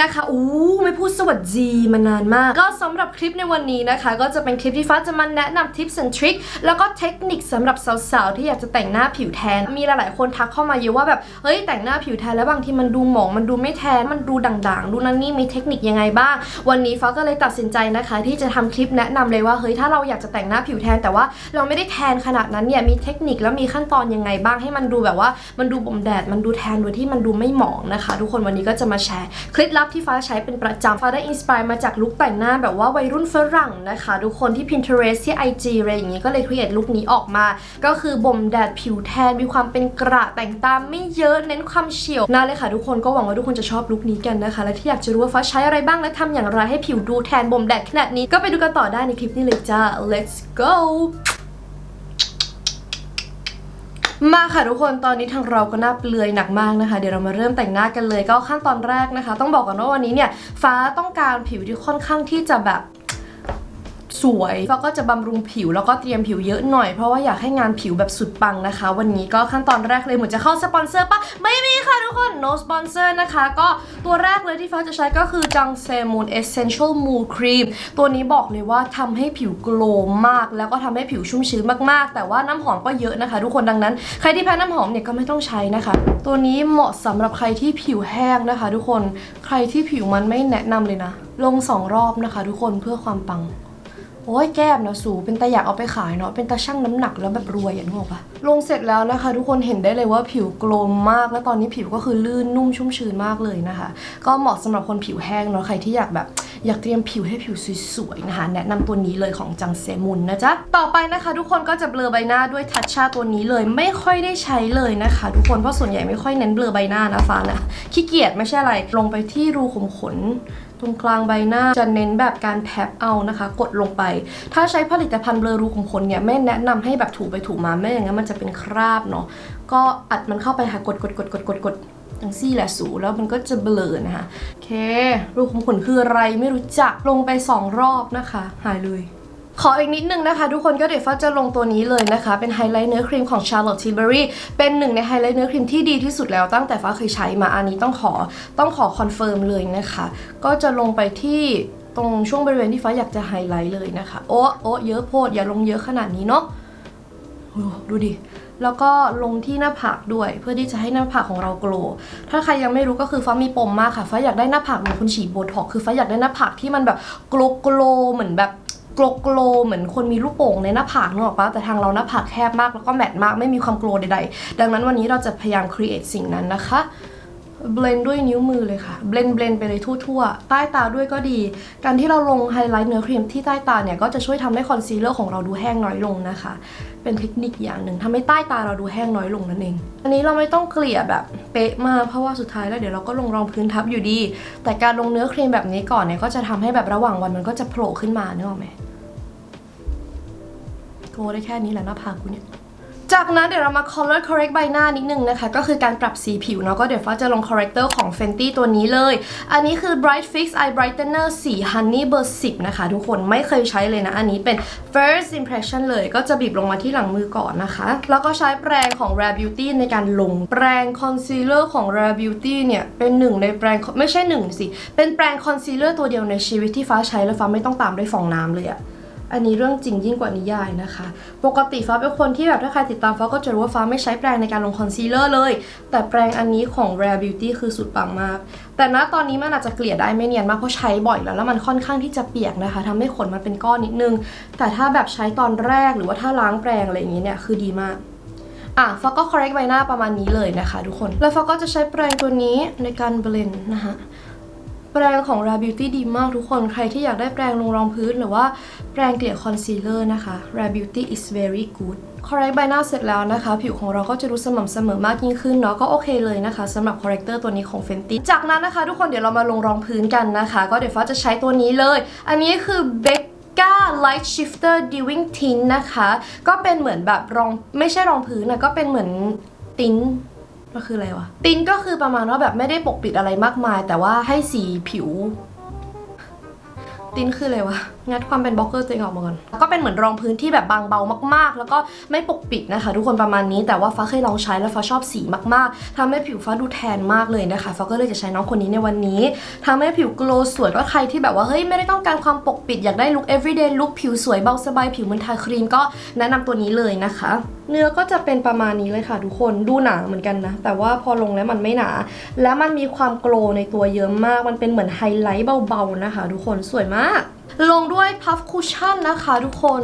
นะคะอู้ไม่พูดสวัสดีมานานมาก ก็สำหรับคลิปในวันนี้นะคะ ก็จะเป็นคลิปที่ฟ้าจะมาแนะนำทิปส์ and ทริคแล้วก็เทคนิคสำหรับสาวๆที่อยากจะแต่งหน้าผิวแทน มีหลายๆคนทักเข้ามาเยอะว่าแบบเฮ้ยแต่งหน้าผิวแทนแล้วบางทีมันดูหมองมันดูไม่แทนมันดูด่างๆ ดูนั่นนี่มีเทคนิคยังไงบ้าง วันนี้ฟ้าก็เลยตัดสินใจนะคะ ที่จะทำคลิปแนะนำเลยว่าเฮ้ยถ้าเราอยากจะแต่งหน้าผิวแทน แต่ว่าเราไม่ได้แทนขนาดนั้นเนี่ยมีเทคนิคแล้วมีขั้นตอนยังไงบ้างให้มันดูแบบว่ามันดูบ่มแดดมันดูแทนโดยที่มันดูไม่หมองนะคะ ทุกคนวันนี้ก็จะมาแชร์เคล็ดลับที่ฟ้าใช้เป็นประจำฟ้าได้อินสปายมาจากลุคแต่งหน้าแบบว่าวัยรุ่นฝรั่งนะคะทุกคนที่ Pinterest ที่ IG อะไรอย่างงี้ก็เลยครีเอทลุคนี้ออกมา ก็คือบ่มแดดผิวแทนมีความเป็นกระแต่งตามไม่เยอะเน้นความเฉียวน่าเลยค่ะทุกคนก็หวังว่าทุกคนจะชอบลุคนี้กันนะคะ และที่อยากจะรู้ว่าฟ้าใช้อะไรบ้างและทำอย่างไรให้ผิวดูแทนบ่มแดดขนาดนี้ก็ไปดูกันต่อได้ในคลิปนี้เลยจ้า let's go มาค่ะทุกคนตอนนี้ทางเราก็หน้าเปลือยหนักมากนะคะ เดี๋ยวเรามาเริ่มแต่งหน้ากันเลยก็ขั้นตอนแรกนะคะ ต้องบอกก่อนว่าวันนี้เนี่ยฟ้าต้องการผิวที่ค่อนข้างที่จะแบบ สวยแล้วก็จะบำรุงผิวแล้วก็เตรียมผิวเยอะหน่อยเพราะว่าอยากให้งานผิวแบบสุดปังนะคะ วันนี้ก็ขั้นตอนแรกเลยเหมือนจะเข้าสปอนเซอร์ปะไม่มีค่ะทุกคน no sponsor นะคะ ก็ตัวแรกเลยที่ฟ้าจะใช้ก็คือจังเซมูน essential mood cream ตัวนี้บอกเลยว่าทำให้ผิวโกลว์มาก แล้วก็ทำให้ผิวชุ่มชื้นมากๆ แต่ว่าน้ำหอมก็เยอะนะคะ ทุกคนดังนั้นใครที่แพ้น้ำหอมเนี่ยก็ไม่ต้องใช้นะคะ ตัวนี้เหมาะสำหรับใครที่ผิวแห้งนะคะ ทุกคนใครที่ผิวมันไม่แนะนำเลยนะ ลงสองรอบนะคะ ทุกคนเพื่อความปัง โอ้ยแก้มนะสูเป็นตาอยากเอาไปขายเนาะเป็นตาช่างน้ำหนักแล้วแบบรวยอย่างนี้บอปะลงเสร็จแล้วนะคะ ทุกคนเห็นได้เลยว่าผิวกลมมาก แล้วตอนนี้ผิวก็คือลื่นนุ่มชุ่มชื้นมากเลยนะคะ ก็เหมาะสำหรับคนผิวแห้งเนาะใครที่อยากแบบอยากเตรียมผิวให้ผิวสวยๆนะคะ แนะนำตัวนี้เลยของจังเซมุนนะจ๊ะ ต่อไปนะคะ ทุกคนก็จะเบลอใบหน้าด้วยทัชชาตัวนี้เลยไม่ค่อยได้ใช้เลยนะคะ ทุกคนเพราะส่วนใหญ่ไม่ค่อยเน้นเบลอใบหน้านะฟ้านะขี้เกียจไม่ใช่อะไรลงไปที่รูขุมขน ตรงกลางใบหน้าจะเน้นแบบการแท็บเอานะคะ กดลงไป ถ้าใช้ผลิตภัณฑ์เบลอรูขุมขนเนี่ยไม่แนะนำให้แบบถูไปถูมาไม่อย่างนั้นมันจะเป็นคราบเนาะก็อัดมันเข้าไปค่ะกดกดกดกดกดกดทั้งซี่แหละสูแล้วมันก็จะเบลอนะคะโอเค รูขุมขนคืออะไรไม่รู้จักลงไปสองรอบนะคะ หายเลย ขออีกนิดนึงนะคะ ทุกคนก็เดี๋ยวฟ้าจะลงตัวนี้เลยนะคะ เป็นไฮไลท์เนื้อครีมของ Charlotte Tilbury เป็นหนึ่งในไฮไลท์เนื้อครีมที่ดีที่สุดแล้วตั้งแต่ฟ้าเคยใช้มาอันนี้ต้องขอต้องขอคอนเฟิร์มเลยนะคะ ก็จะลงไปที่ตรงช่วงบริเวณที่ฟ้าอยากจะไฮไลท์เลยนะคะ โอ้โอ้เยอะโพดอย่าลงเยอะขนาดนี้เนาะดูดิแล้วก็ลงที่หน้าผากด้วยเพื่อที่จะให้หน้าผากของเราโกลว์ถ้าใครยังไม่รู้ก็คือฟ้ามีปมมากค่ะฟ้าอยากได้หน้าผากเหมือนคนฉีดโบท็อกซ์คือฟ้าอยากได้หน้าผากที่มันแบบโกลโกลเหมือนแบบ โกลโกลเหมือนคนมีลูกโป่งในหน้าผากนึกออกปะแต่ทางเราหน้าผากแคบมากแล้วก็แมทมากไม่มีความโกลใดๆ ดังนั้นวันนี้เราจะพยายาม create สิ่งนั้นนะคะ เบลนด้วยนิ้วมือเลยค่ะ เบลนเบลนไปเลยทั่วๆ ใต้ตาด้วยก็ดี การที่เราลงไฮไลท์เนื้อครีมที่ใต้ตาเนี่ยก็จะช่วยทำให้คอนซีลเลอร์ของเราดูแห้งน้อยลงนะคะ เป็นเทคนิคอย่างหนึ่งทำให้ใต้ตาเราดูแห้งน้อยลงนั่นเอง อันนี้เราไม่ต้องเกลี่ยแบบเป๊ะมากเพราะว่าสุดท้ายแล้วเดี๋ยวเราก็ลงรองพื้นทับอยู่ดี แต่การลงเนื้อครีมแบบนี้ก่อนเนี่ยก็จะทำให้แบบระหว่างวันมันก็จะโผล่ขึ้นมาเนอะไหมโกได้แค่นี้แหละหน้าผากกูเนี่ย จากนั้นเดี๋ยวเรามา color correct ใบหน้านิดนึงนะคะ ก็คือการปรับสีผิวเนาะก็เดี๋ยวฟ้าจะลง corrector ของ Fenty ตัวนี้เลย อันนี้คือ bright fix eye brightener สี honey เบอร์10 นะคะ ทุกคนไม่เคยใช้เลยนะ อันนี้เป็น first impression เลยก็จะบีบลงมาที่หลังมือก่อนนะคะ แล้วก็ใช้แปรงของ Rare Beauty ในการลงแปรง concealer ของ Rare Beauty เนี่ย เป็นหนึ่งในแปรง ไม่ใช่หนึ่งสิ เป็นแปรง concealer ตัวเดียวในชีวิตที่ฟ้าใช้แล้วฟ้าไม่ต้องตามด้วยฟองน้ำเลยอะ อันนี้เรื่องจริงยิ่งกว่านิยายนะคะ ปกติฟ้าเป็นคนที่แบบถ้าใครติดตามฟ้าก็จะรู้ว่าฟ้าไม่ใช้แปรงในการลงคอนซีลเลอร์เลย แต่แปรงอันนี้ของ Rare Beauty คือสุดปังมาก แต่ณตอนนี้มันอาจจะเกลี่ยได้ไม่เนียนมากเพราะใช้บ่อยแล้วแล้วมันค่อนข้างที่จะเปียกนะคะทำให้ขนมันเป็นก้อนนิดนึง แต่ถ้าแบบใช้ตอนแรกหรือว่าถ้าล้างแปรงอะไรอย่างนี้เนี่ยคือดีมากอะฟ้าก็ correct ใบหน้าประมาณนี้เลยนะคะ ทุกคน แล้วฟ้าก็จะใช้แปรงตัวนี้ในการเบลนนะคะ แปรงของ Rare Beauty ดีมากทุกคน ใครที่อยากได้แปรงลงรองพื้น หรือว่าแปรงเกลี่ยคอนซีลเลอร์นะคะ Rare Beauty is very good คอร์เรคใบหน้าเสร็จแล้วนะคะ ผิวของเราก็จะดูสม่ำเสมอมากยิ่งขึ้นเนาะก็โอเคเลยนะคะสำหรับคอร์เรคเตอร์ตัวนี้ของ Fenty จากนั้นนะคะ ทุกคนเดี๋ยวเรามาลงรองพื้นกันนะคะ ก็เดี๋ยวฟ้าจะใช้ตัวนี้เลย อันนี้คือ Becca Light Shifter Dewing Tint นะคะ ก็เป็นเหมือนแบบรองไม่ใช่รองพื้นนะก็เป็นเหมือนติ้น ก็คืออะไรวะตินก็คือประมาณว่าแบบไม่ได้ปกปิดอะไรมากมาย แต่ว่าให้สีผิว ตินคืออะไรวะ งัดความเป็นบล็อกเกอร์ตัวเองออกมาก่อน ก็เป็นเหมือนรองพื้นที่แบบบางเบามาก ๆ แล้วก็ไม่ปกปิดนะคะ ทุกคนประมาณนี้ แต่ว่าฟ้าเคยลองใช้แล้วฟ้าชอบสีมากๆทำให้ผิวฟ้าดูแทนมากเลยนะคะฟ้าก็เลยจะใช้น้องคนนี้ในวันนี้ทำให้ผิวโกลสวยก็ใครที่แบบว่าเฮ้ยไม่ได้ต้องการความปกปิดอยากได้ลุค everyday ลุคผิวสวยเบาสบายผิวเหมันทาครีมก็แนะนำตัวนี้เลยนะคะ เนื้อก็จะเป็นประมาณนี้เลยค่ะทุกคนดูหนาเหมือนกันนะ แต่ว่าพอลงแล้วมันไม่หนา และมันมีความโกลในตัวเยอะมาก มันเป็นเหมือนไฮไลท์เบาๆนะคะ ทุกคนสวยมากลงด้วยพัฟคุชชั่นนะคะทุกคน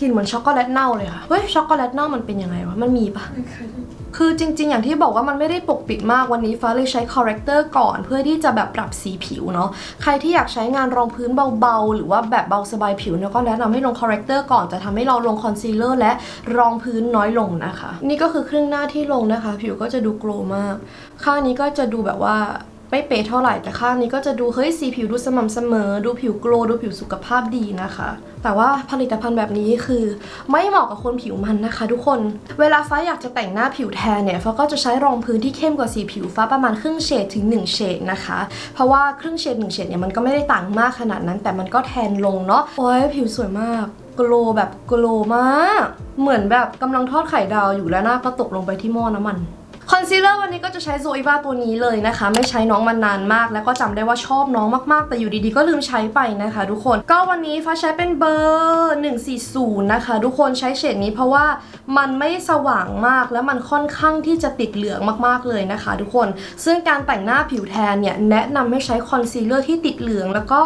กลิ่นเหมือนช็อกโกแลตเน่าเลยค่ะ เฮ้ยช็อกโกแลตเน่ามันเป็นยังไงวะ มันมีปะคือจริง ๆ อย่างที่บอกว่ามันไม่ได้ปกปิดมากวันนี้ฟ้าเลยใช้คอเรคเตอร์ก่อนเพื่อที่จะแบบปรับสีผิวเนาะ ใครที่อยากใช้งานรองพื้นเบาๆ หรือว่าแบบเบาสบายผิวเนี่ยก็แนะนำให้ลงคอเรคเตอร์ก่อนจะทำให้เราลงคอนซีลเลอร์และรองพื้นน้อยลงนะคะ นี่ก็คือครึ่งหน้าที่ลงนะคะ ผิวก็จะดูโกลว์มาก ข้างนี้ก็จะดูแบบว่า เป๊ะเท่าไหร่แต่ข้างนี้ก็จะดูเฮ้ยสีผิวดูสม่ำเสมอ ดูผิวโกลดูผิวสุขภาพดีนะคะ แต่ว่าผลิตภัณฑ์แบบนี้คือไม่เหมาะกับคนผิวมันนะคะ ทุกคน เวลาฟ้าอยากจะแต่งหน้าผิวแทนเนี่ยฟ้าก็จะใช้รองพื้นที่เข้มกว่าสีผิวฟ้าประมาณครึ่งเฉดถึง1เฉดนะคะ เพราะว่าครึ่งเฉด1เฉดเนี่ยมันก็ไม่ได้ต่างมากขนาดนั้น แต่มันก็แทนลงเนาะโอ้ยผิวสวยมากโกลแบบโกลมาก เหมือนแบบกำลังทอดไข่ดาวอยู่แล้วหน้าก็ตกลงไปที่หม้อน้ำมัน คอนซีลเลอร์วันนี้ก็จะใช้โซอีวาตัวนี้เลยนะคะ ไม่ใช้น้องมานานมาก แล้วก็จำได้ว่าชอบน้องมากๆ แต่อยู่ดีๆ ก็ลืมใช้ไปนะคะ ทุกคนก็วันนี้ฟ้าใช้เป็นเบอร์ 140 นะคะ ทุกคนใช้เฉดนี้เพราะว่ามันไม่สว่างมากและมันค่อนข้างที่จะติดเหลืองมากๆเลยนะคะ ทุกคนซึ่งการแต่งหน้าผิวแทนเนี่ยแนะนำให้ใช้คอนซีลเลอร์ที่ติดเหลืองแล้วก็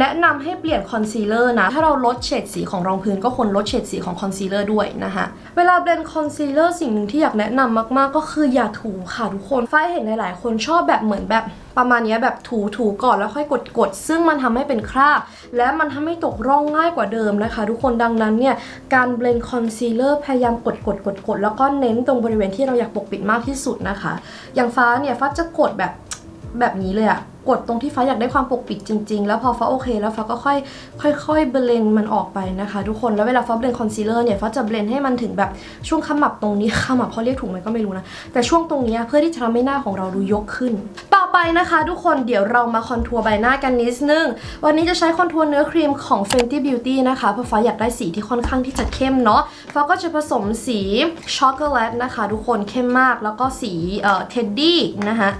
แนะนำให้เปลี่ยนคอนซีลเลอร์นะ ถ้าเราลดเฉดสีของรองพื้นก็ควรลดเฉดสีของคอนซีลเลอร์ด้วยนะคะเวลาเบลนคอนซีลเลอร์สิ่งหนึ่งที่อยากแนะนำมากๆ ก็คืออย่าถูค่ะทุกคนฝ้ายเห็นหลายๆ คนชอบแบบเหมือนแบบประมาณนี้แบบถูถูก่อนแล้วค่อยกดกดซึ่งมันทำให้เป็นคราบ และมันทำให้ตกร่องง่ายกว่าเดิมนะคะ ทุกคนดังนั้นเนี่ยการเบลนคอนซีลเลอร์พยายามกดกดกดกดแล้วก็เน้นตรงบริเวณที่เราอยากปกปิดมากที่สุดนะคะ อย่างฟ้าเนี่ยฟ้าจะกดแบบแบบนี้เลยอะ กดตรงที่ฟ้าอยากได้ความปกปิดจริง ๆ แล้วพอฟ้าโอเค แล้วฟ้าก็ค่อยค่อยๆเบลนมันออกไปนะคะ ทุกคนแล้วเวลาฟ้าเบลนคอนซีลเลอร์เนี่ยฟ้าจะเบลนให้มันถึงแบบช่วงขมับตรงนี้ขมับเขาเรียกถูกไหมก็ไม่รู้นะแต่ช่วงตรงนี้เพื่อที่จะทำให้หน้าของเราดูยกขึ้น ต่อไปนะคะ ทุกคนเดี๋ยวเรามาคอนทัวร์ใบหน้ากันนิดนึงวันนี้จะใช้คอนทัวร์เนื้อครีมของ Fenty Beauty นะคะเพราะฟ้าอยากได้สีที่ค่อนข้างที่จะเข้มเนาะฟ้าก็จะผสมสีช็อกโกแลตนะคะ ทุกคนเข้มมากแล้วก็สีเอ่อเท็ดดี้นะคะ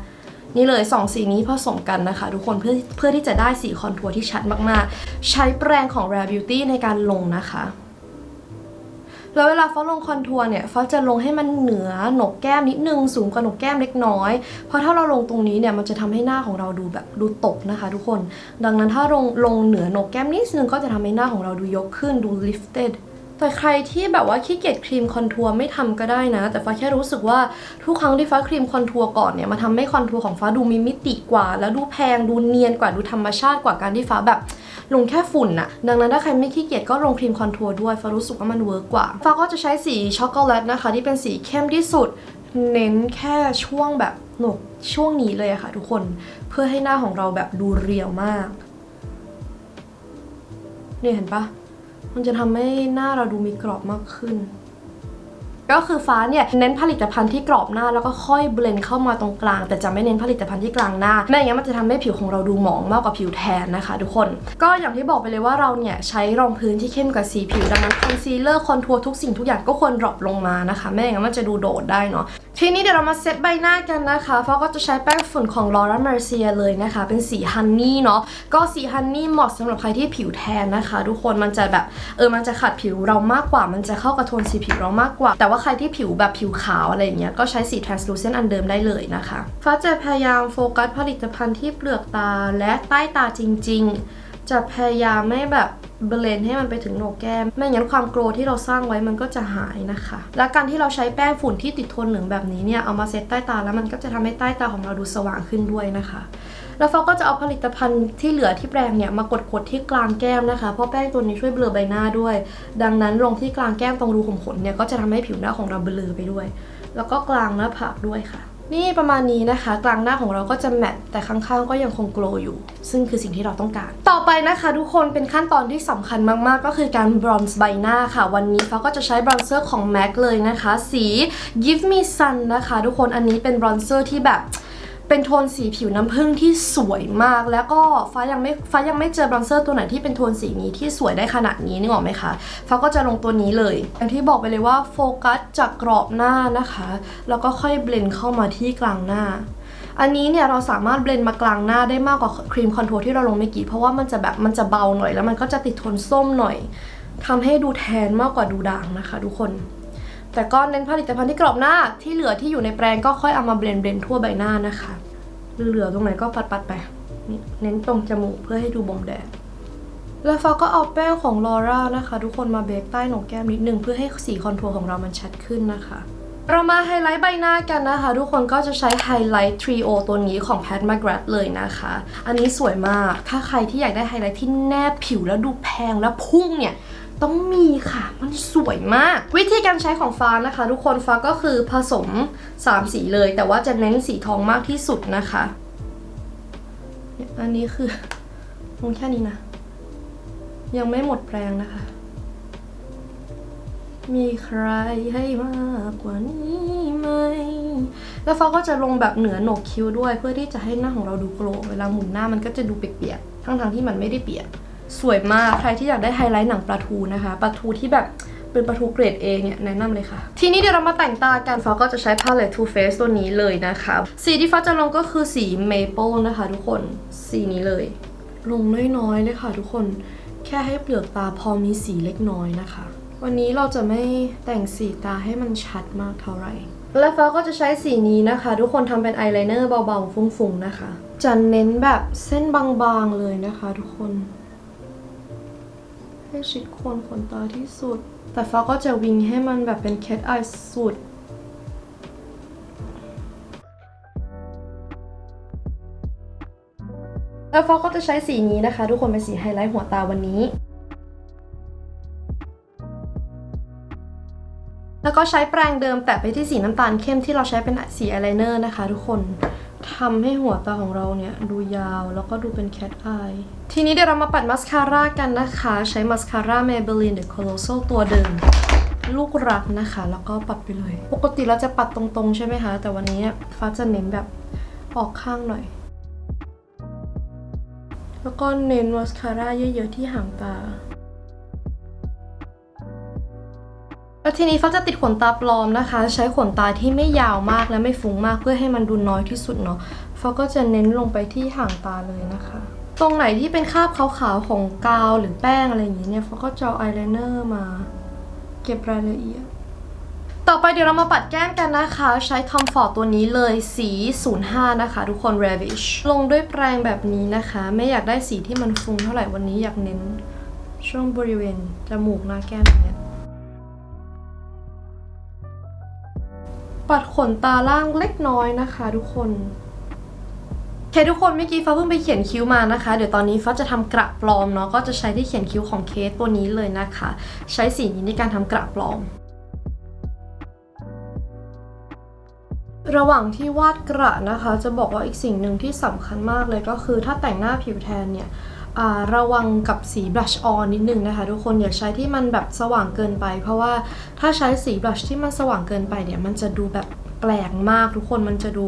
นี่เลยสองสีนี้ผสมกันนะคะ ทุกคนเพื่อเพื่อที่จะได้สีคอนทัวร์ที่ชัดมากๆ ใช้แปรงของ Rare Beauty ในการลงนะคะแล้วเวลาฟ้าลงคอนทัวร์เนี่ยฟ้าจะลงให้มันเหนือหนกแก้มนิดนึงสูงกว่าหนกแก้มเล็กน้อย เพราะถ้าเราลงตรงนี้เนี่ยมันจะทำให้หน้าของเราดูแบบดูตกนะคะ ทุกคน ดังนั้นถ้าลงลงเหนือหนกแก้มนิดนึงก็จะทำให้หน้าของเราดูยกขึ้นดู lifted แต่ใครที่แบบว่าขี้เกียจครีมคอนทัวร์ไม่ทำก็ได้นะ แต่ฟ้าแค่รู้สึกว่าทุกครั้งที่ฟ้าครีมคอนทัวร์ก่อนเนี่ยมาทำให้คอนทัวร์ของฟ้าดูมีมิติกว่า แล้วดูแพงดูเนียนกว่าดูธรรมชาติกว่าการที่ฟ้าแบบลงแค่ฝุ่นน่ะ ดังนั้นถ้าใครไม่ขี้เกียจก็ลงครีมคอนทัวร์ด้วยฟ้ารู้สึกว่ามันเวิร์กกว่าฟ้าก็จะใช้สีช็อกโกแลตนะคะ ที่เป็นสีเข้มที่สุด เน้นแค่ช่วงแบบหนกช่วงนี้เลยอะค่ะ ทุกคนเพื่อให้หน้าของเราแบบดูเรียวมากเนี่ยเห็นปะ มันจะทำให้หน้าเราดูมีกรอบมากขึ้น ก็คือฟ้าเนี่ยเน้นผลิตภัณฑ์ที่กรอบหน้าแล้วก็ค่อยเบลนเข้ามาตรงกลาง แต่จะไม่เน้นผลิตภัณฑ์ที่กลางหน้าไม่อย่างนั้นมันจะทำให้ผิวของเราดูหมองมากกว่าผิวแทนนะคะ ทุกคน ก็อย่างที่บอกไปเลยว่าเราเนี่ยใช้รองพื้นที่เข้มกว่าสีผิวดังนั้นคอนซีลเลอร์คอนทัวร์ทุกสิ่งทุกอย่างก็ควรดรอปลงมานะคะไม่อย่างนั้นมันจะดูโดดได้เนาะ ทีนี้เดี๋ยวเรามาเซตใบหน้ากันนะคะฟ้าก็จะใช้แป้งฝุ่นของ Laura Mercier เลยนะคะ เป็นสีฮันนี่เนาะก็สีฮันนี่เหมาะสำหรับใครที่ผิวแทนนะคะ ทุกคนมันจะแบบเออมันจะขัดผิวเรามากกว่า มันจะเข้ากับโทนสีผิวเรามากกว่า แต่ว่าใครที่ผิวแบบผิวขาวอะไรอย่างเงี้ยก็ใช้สี translucent อันเดิมได้เลยนะคะฟ้าจะพยายามโฟกัสผลิตภัณฑ์ที่เปลือกตาและใต้ตาจริง ๆ จะพยายามไม่แบบ เบลนให้มันไปถึงโหนกแก้ม ไม่งั้นความโกรธที่เราสร้างไว้มันก็จะหายนะคะ และการที่เราใช้แป้งฝุ่นที่ติดทนเหลืองแบบนี้เนี่ย เอามาเซตใต้ตาแล้วมันก็จะทำให้ใต้ตาของเราดูสว่างขึ้นด้วยนะคะ แล้วฟอก็จะเอาผลิตภัณฑ์ที่เหลือที่แปรงเนี่ยมากดๆที่กลางแก้มนะคะ เพราะแป้งตัวนี้ช่วยเบลอใบหน้าด้วย ดังนั้นลงที่กลางแก้มตรงรูขุมขนเนี่ยก็จะทำให้ผิวหน้าของเราเบลอไปด้วย แล้วก็กลางหน้าผากด้วยค่ะ นี่ประมาณนี้นะคะ กลางหน้าของเราก็จะแมตต์แต่ข้างๆ ก็ยังคงโกลว์อยู่ ซึ่งคือสิ่งที่เราต้องการ ต่อไปนะคะ ทุกคนเป็นขั้นตอนที่สำคัญมากๆ ก็คือการบรอนซ์ใบหน้าค่ะ วันนี้ฟ้าก็จะใช้บรอนเซอร์ของ MAC เลยนะคะ สี Give Me Sun นะคะ ทุกคนอันนี้เป็นบรอนเซอร์ที่แบบ เป็นโทนสีผิวน้ำผึ้งที่สวยมาก แล้วก็ฟ้ายังไม่ฟ้ายังไม่เจอบรอนเซอร์ตัวไหนที่เป็นโทนสีนี้ที่สวยได้ขนาดนี้นึกออกไหมคะฟ้าก็จะลงตัวนี้เลย อย่างที่บอกไปเลยว่าโฟกัสจากกรอบหน้านะคะ แล้วก็ค่อยเบลนด์เข้ามาที่กลางหน้าอันนี้เนี่ยเราสามารถเบลนด์มากลางหน้าได้มากกว่าครีมคอนทัวร์ที่เราลงเมื่อกี้เพราะว่ามันจะแบบมันจะเบาหน่อย แล้วมันก็จะติดโทนส้มหน่อยทำให้ดูแทนมากกว่าดูด่างนะคะ ทุกคน แต่ก็เน้นผลิตภัณฑ์ที่กรอบหน้าที่เหลือที่อยู่ในแปรงก็ค่อยเอามาเบลนเบลนทั่วใบหน้านะคะ เหลือตรงไหนก็ปัดปัดไปนเน้นตรงจมูกเพื่อให้ดูบ่มแดดแล้วฟ้าก็เอาแป้งของลอร่านะคะ ทุกคนมาเบคใต้หนกแก้มนิดนึงเพื่อให้สีคอนทัวร์ของเรามันชัดขึ้นนะคะ เรามาไฮไลท์ใบหน้ากันนะคะ ทุกคนก็จะใช้ไฮไลท์ทรีโอตัวนี้ของ Pat McGrath เลยนะคะ อันนี้สวยมากถ้าใครที่อยากได้ไฮไลท์ที่แนบผิวแล้วดูแพงแล้วพุ่งเนี่ย ต้องมีค่ะ มันสวยมาก วิธีการใช้ของฟ้านะคะ ทุกคนฟ้าก็คือผสม 3 สีเลย แต่ว่าจะเน้นสีทองมากที่สุดนะคะ อันนี้คือลงแค่นี้นะ ยังไม่หมดแปรงนะคะ มีใครให้มากกว่านี้ไหม แล้วฟ้าก็จะลงแบบเหนือโหนกคิ้วด้วย เพื่อที่จะให้หน้าของเราดูโกลว์เวลาหมุนหน้ามันก็จะดูเปียกๆ ทั้งๆที่มันไม่ได้เปียก สวยมากใครที่อยากได้ไฮไลท์หนังปลาทูนะคะปลาทูที่แบบเป็นปลาทูเกรด A เนี่ยแนะนำเลยค่ะ ทีนี้เดี๋ยวเรามาแต่งตากันฟ้าก็จะใช้ palette Too Faced ตัวนี้เลยนะคะ สีที่ฟ้าจะลงก็คือสี maple นะคะทุกคนสีนี้เลย ลงน้อยๆเลยค่ะทุกคนแค่ให้เปลือกตาพอมีสีเล็กน้อยนะคะ วันนี้เราจะไม่แต่งสีตาให้มันชัดมากเท่าไหร่ และฟ้าก็จะใช้สีนี้นะคะ ทุกคนทำเป็นอายไลเนอร์เบาๆฟุ้งๆนะคะ จะเน้นแบบเส้นบางๆเลยนะคะ ทุกคน ให้ชิดโคนขนตาที่สุด แต่ฟ้าก็จะวิงให้มันแบบเป็นแคทไอสุดแล้วฟ้าก็จะใช้สีนี้นะคะ ทุกคนเป็นสีไฮไลท์หัวตาวันนี้ แล้วก็ใช้แปรงเดิมแตะไปที่สีน้ำตาลเข้มที่เราใช้เป็นสีอายไลเนอร์นะคะทุกคนทำให้หัวตาของเราเนี่ยดูยาวแล้วก็ดูเป็นแคทอายทีนี้เดี๋ยวเรามาปัดมัสคาร่ากันนะคะ ใช้มัสคาร่า Maybelline The Colossal ตัวเดิม ลูกรักนะคะ แล้วก็ปัดไปเลย ปกติเราจะปัดตรงๆใช่ไหมคะ แต่วันนี้ฟ้าจะเน้นแบบออกข้างหน่อย แล้วก็เน้นมัสคาร่าเยอะๆที่หางตา แล้วทีนี้ฟ้าจะติดขนตาปลอมนะคะ ใช้ขนตาที่ไม่ยาวมากและไม่ฟุ้งมากเพื่อให้มันดูน้อยที่สุดเนาะฟ้าก็จะเน้นลงไปที่ห่างตาเลยนะคะ ตรงไหนที่เป็นคราบขาวๆของกาวหรือแป้งอะไรอย่างนี้เนี่ยฟ้าก็จะเอาอายไลเนอร์มา เก็บรายละเอียด ต่อไปเดี๋ยวเรามาปัดแก้มกันนะคะ ใช้ Comfort ตัวนี้เลยสี 05 นะคะ ทุกคน Ravish ลงด้วยแปรงแบบนี้นะคะ ไม่อยากได้สีที่มันฟุ้งเท่าไหร่วันนี้อยากเน้นช่วงบริเวณจมูกหน้าแก้มเนี้ย ปัดขนตาล่างเล็กน้อยนะคะ ทุกคนโอเคทุกคนเมื่อกี้ฟ้าเพิ่งไปเขียนคิ้วมานะคะ เดี๋ยวตอนนี้ฟ้าจะทำกระปลอมเนาะก็จะใช้ที่เขียนคิ้วของเคสตัวนี้เลยนะคะ ใช้สีนี้ในการทำกระปลอม ระหว่างที่วาดกระนะคะ จะบอกว่าอีกสิ่งหนึ่งที่สำคัญมากเลยก็คือถ้าแต่งหน้าผิวแทนเนี่ย ระวังกับสีบลัชออนนิดนึงนะคะ ทุกคนอย่าใช้ที่มันแบบสว่างเกินไป เพราะว่าถ้าใช้สีบลัชที่มันสว่างเกินไปเนี่ยมันจะดูแบบแปลกมากทุกคนมันจะดู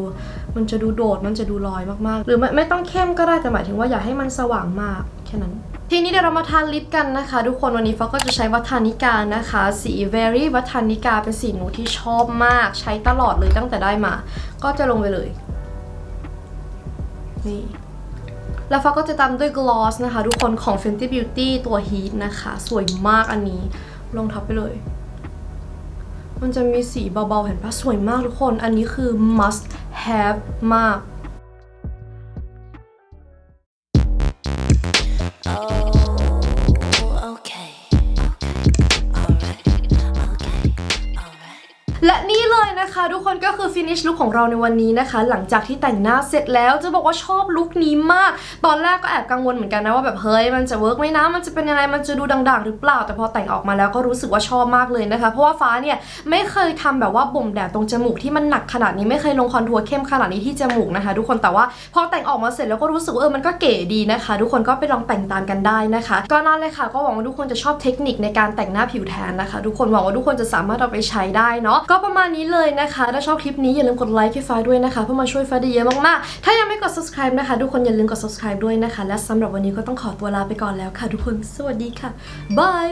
มันจะดูโดดมันจะดูลอยมากๆ หรือไม่ไม่ต้องเข้มก็ได้แต่หมายถึงว่าอย่าให้มันสว่างมากแค่นั้นทีนี้เดี๋ยวเรามาทาลิปกันนะคะ ทุกคนวันนี้ฟ้าก็จะใช้วัฒนิกานะคะ สี very วัฒนิกาเป็นสีหนูที่ชอบมาก ใช้ตลอดเลยตั้งแต่ได้มา ก็จะลงไปเลยนี่ แล้วฟ้าก็จะตามด้วยกลอสนะคะ ทุกคนของ Fenty Beauty ตัว Heat นะคะ สวยมากอันนี้ ลงทับไปเลย มันจะมีสีเบาๆ เห็นปะสวยมากทุกคน อันนี้คือ must have มาก คะทุกคนก็คือ finish look ของเราในวันนี้นะคะ หลังจากที่แต่งหน้าเสร็จแล้วจะบอกว่าชอบลุคนี้มาก ตอนแรกก็แอบกังวลเหมือนกันนะว่าแบบเฮ้ยมันจะเวิร์กไหมนะมันจะเป็นยังไงมันจะดูด่างๆ หรือเปล่า แต่พอแต่งออกมาแล้วก็รู้สึกว่าชอบมากเลยนะคะ เพราะว่าฟ้าเนี่ยไม่เคยทำแบบว่าบ่มแดดตรงจมูกที่มันหนักขนาดนี้ไม่เคยลงคอนทัวร์เข้มขนาดนี้ที่จมูกนะคะ ทุกคนแต่ว่าพอแต่งออกมาเสร็จแล้วก็รู้สึกว่าเออมันก็เก๋ดีนะคะ ทุกคนก็ไปลองแต่งตามกันได้นะคะ ก็นั่นเลยค่ะ ก็หวังว่าทุกคนจะชอบเทคนิคในการแต่งหน้าผิวแทนนะคะ ทุกคนหวังว่าทุกคนจะสามารถเอาไปใช้ได้เนาะก็ประมาณนี้เลยนะคะนะคะ ถ้าชอบคลิปนี้อย่าลืมกดไลค์ให้ฟ้าด้วยนะคะ เพื่อมาช่วยฟ้าได้เยอะมากๆ ถ้ายังไม่กด subscribe นะคะ ทุกคนอย่าลืมกด subscribe ด้วยนะคะ และสำหรับวันนี้ก็ต้องขอตัวลาไปก่อนแล้วค่ะ ทุกคน สวัสดีค่ะบาย